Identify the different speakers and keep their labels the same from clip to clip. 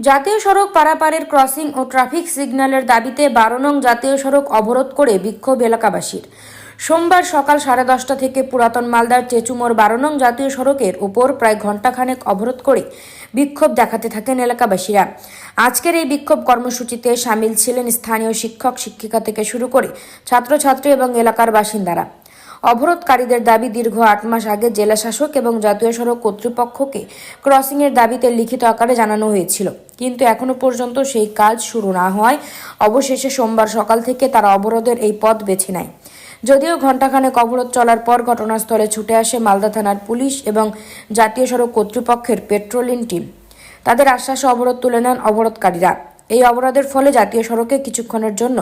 Speaker 1: জাতীয় সড়ক পারাপারের ক্রসিং ও ট্রাফিক সিগন্যালের দাবিতে বারো নং জাতীয় সড়ক অবরোধ করে বিক্ষোভ এলাকাবাসীর। সোমবার সকাল সাড়ে দশটা থেকে পুরাতন মালদার চেচুমোর বারো নং জাতীয় সড়কের উপর প্রায় ঘণ্টাখানেক অবরোধ করে বিক্ষোভ দেখাতে থাকেন এলাকাবাসীরা। আজকের এই বিক্ষোভ কর্মসূচিতে সামিল ছিলেন স্থানীয় শিক্ষক, শিক্ষিকা থেকে শুরু করে ছাত্রছাত্রী এবং এলাকার বাসিন্দারা। অবরোধকারীদের দাবি দীর্ঘ আট মাস আগে জেলা শাসক এবং জাতীয় সড়ক কর্তৃপক্ষকে ক্রসিংয়ের দাবিতে লিখিত আকারে জানানো হয়েছিল। কিন্তু এখনও পর্যন্ত সেই কাজ শুরু না হওয়ায় অবশেষে সোমবার সকাল থেকে তারা অবরোধের এই পথ বেছে নেয়। যদিও ঘণ্টাখানেক অবরোধ চলার পর ঘটনাস্থলে ছুটে আসে মালদা থানার পুলিশ এবং জাতীয় সড়ক কর্তৃপক্ষের পেট্রোলিং টিম। তাদের আশ্বাসে অবরোধ তুলে নেন অবরোধকারীরা। এই অবরোধের ফলে জাতীয় সড়কে কিছুক্ষণের জন্য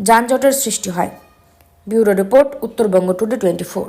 Speaker 1: যানজটের সৃষ্টি হয়। Bureau report Uttarbanga today twenty four.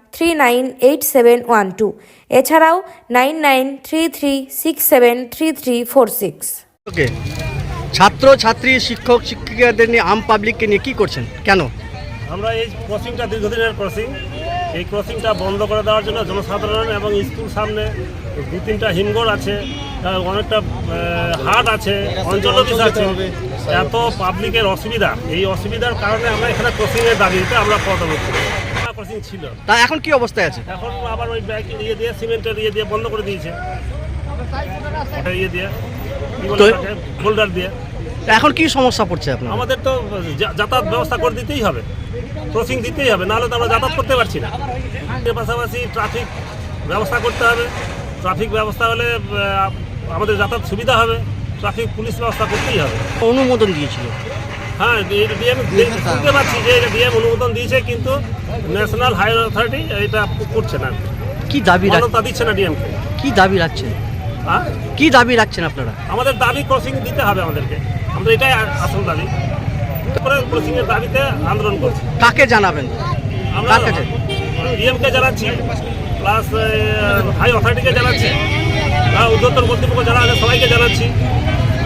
Speaker 1: three nine eight seven one two এছাড়াও nine nine three three six seven three three four six
Speaker 2: okay ছাত্র ছাত্রী শিক্ষক শিক্ষিকাদের নিয়ে আম পাবলিককে নিয়ে কী করছেন? কেন?
Speaker 3: আমরা এই ক্রসিংটা দীর্ঘদিনের ক্রসিং এই ক্রসিংটা বন্ধ করে দেওয়ার জন্য জনসাধারণ এবং স্কুল সামনে দু তিনটা হিমঘর আছে অনেকটা হাট আছে অঞ্চল অফিস আছে। এত পাবলিকের অসুবিধা। এই অসুবিধার কারণে আমরা এখানে ক্রসিংয়ের দাবিতে আমরা পদমুক্ত ক্রসিং ছিল।
Speaker 2: তা এখন কি অবস্থায় আছে?
Speaker 3: এখন আবার ওই ব্যাগ ইয়ে দিয়ে সিমেন্টের ইয়ে দিয়ে বন্ধ করে দিয়েছে। ওটা ইয়ে দিয়ে? বোল্ডার দিয়ে।
Speaker 2: তা এখন কি সমস্যা পড়ছে আপনার?
Speaker 3: আমাদের তো যাতায়াত ব্যবস্থা করে দিতেই হবে। ক্রসিং দিতেই হবে নাহলে তো আমরা যাতায়াত করতে পারছি না। পাশাপাশি ট্রাফিক ব্যবস্থা করতে হবে। ট্রাফিক ব্যবস্থা হলে আমাদের যাতায়াত সুবিধা হবে। ট্রাফিক পুলিশ ব্যবস্থা করতেই হবে।
Speaker 2: অনুমোদন দিয়েছিল।
Speaker 3: হ্যাঁ ডিএম শুনতে পাচ্ছি যে ডিএম অনুমোদন দিয়েছে কিন্তু ন্যাশনাল হাইওয়ে অথরিটি এটা করছে না।
Speaker 2: কি দাবি রাখ-
Speaker 3: মান্যতা দিচ্ছে না ডিএমকে
Speaker 2: কি। দাবি রাখছেন?
Speaker 3: হ্যাঁ?
Speaker 2: কি দাবি রাখছেন আপনারা?
Speaker 3: আমাদের দাবি ক্রসিং দিতে হবে আমাদেরকে। আমাদের এটাই আসল দাবি। তারপরে ক্রসিংয়ের দাবিতে আন্দোলন করছি।
Speaker 2: কাকে জানাবেন?
Speaker 3: আমরা? ডিএমকে জানাচ্ছি প্লাস হাই অথরিটিকে জানাচ্ছি উদ্যোতন কর্তৃপক্ষ যারা আছে সবাইকে জানাচ্ছি।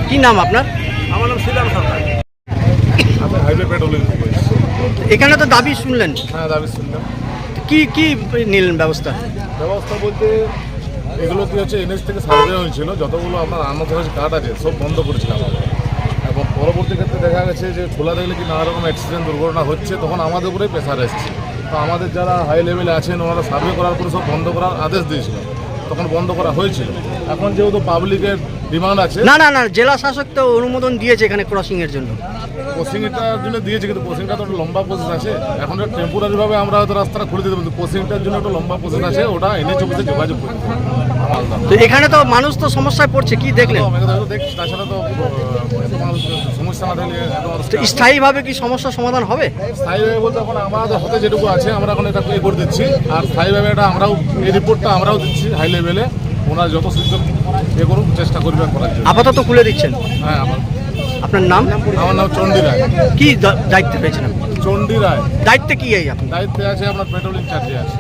Speaker 2: কি নাম আপনার?
Speaker 3: আমার নাম শ্রীরাম সরকার।
Speaker 4: হাইওয়ে পেট্রোলিং
Speaker 2: এখানে তো দাবি শুনলেন।
Speaker 4: হ্যাঁ দাবি শুনলাম।
Speaker 2: কি কি নিলেন ব্যবস্থা?
Speaker 4: ব্যবস্থা বলতে এগুলো কি হচ্ছে এনএস থেকে সার্ভে হয়েছিল যতগুলো আপনার আনঅথরাইজ কার্ড আছে সব বন্ধ করেছিলাম আমরা। এবং পরবর্তী ক্ষেত্রে দেখা গেছে যে খোলা দেখলে কি নানা রকম অ্যাক্সিডেন্ট দুর্ঘটনা হচ্ছে তখন আমাদের উপরে প্রেশার এসেছে। তো আমাদের যারা হাই লেভেলে আছেন ওনারা সার্ভে করার পরে সব বন্ধ করার আদেশ দিয়েছিল। তখন বন্ধ করা হয়েছিল। এখন যেহেতু পাবলিকের ডিমান্ড আছে
Speaker 2: না না না জেলা শাসক তো অনুমোদন দিয়েছে এখানে ক্রসিং এর জন্য।
Speaker 4: কোচিংটার জন্য দিয়েছে কিন্তু কোচিংটা তো একটা লম্বা প্রসেস আছে। এখন টেম্পোরারি ভাবে আমরা হয়তো রাস্তাটা খুলে দিতে পারি কোচিংটার জন্য একটা লম্বা প্রসেস আছে ওটা এনে অফিসে যোগাযোগ করতে হবে।
Speaker 2: তো এখানে তো মানুষ তো সমস্যায় পড়ছে কি দেখলেন?
Speaker 4: তাছাড়া তো সমস্যা না থাকলে
Speaker 2: স্থায়ীভাবে কি সমস্যার সমাধান হবে?
Speaker 4: স্থায়ীভাবে বলতে এখন আমাদের হাতে যেটুকু আছে আমরা এখন এটা ইয়ে করে দিচ্ছি। আর স্থায়ীভাবে এটা আমরাও এই রিপোর্টটা আমরাও দিচ্ছি হাই লেভেলে ওনারা যত শীঘ্র ইয়ে করুন চেষ্টা করবে করার জন্য।
Speaker 2: আপাতত খুলে দিচ্ছেন?
Speaker 4: হ্যাঁ আমার
Speaker 2: আপনার নাম?
Speaker 4: আমার নাম চণ্ডী রায়।
Speaker 2: কি দায়িত্বে পেয়েছেন
Speaker 4: চণ্ডী রায়।
Speaker 2: দায়িত্বে কি এই আপনার
Speaker 4: দায়িত্বে আছে আপনার পেট্রোলিং চার্জে আছে।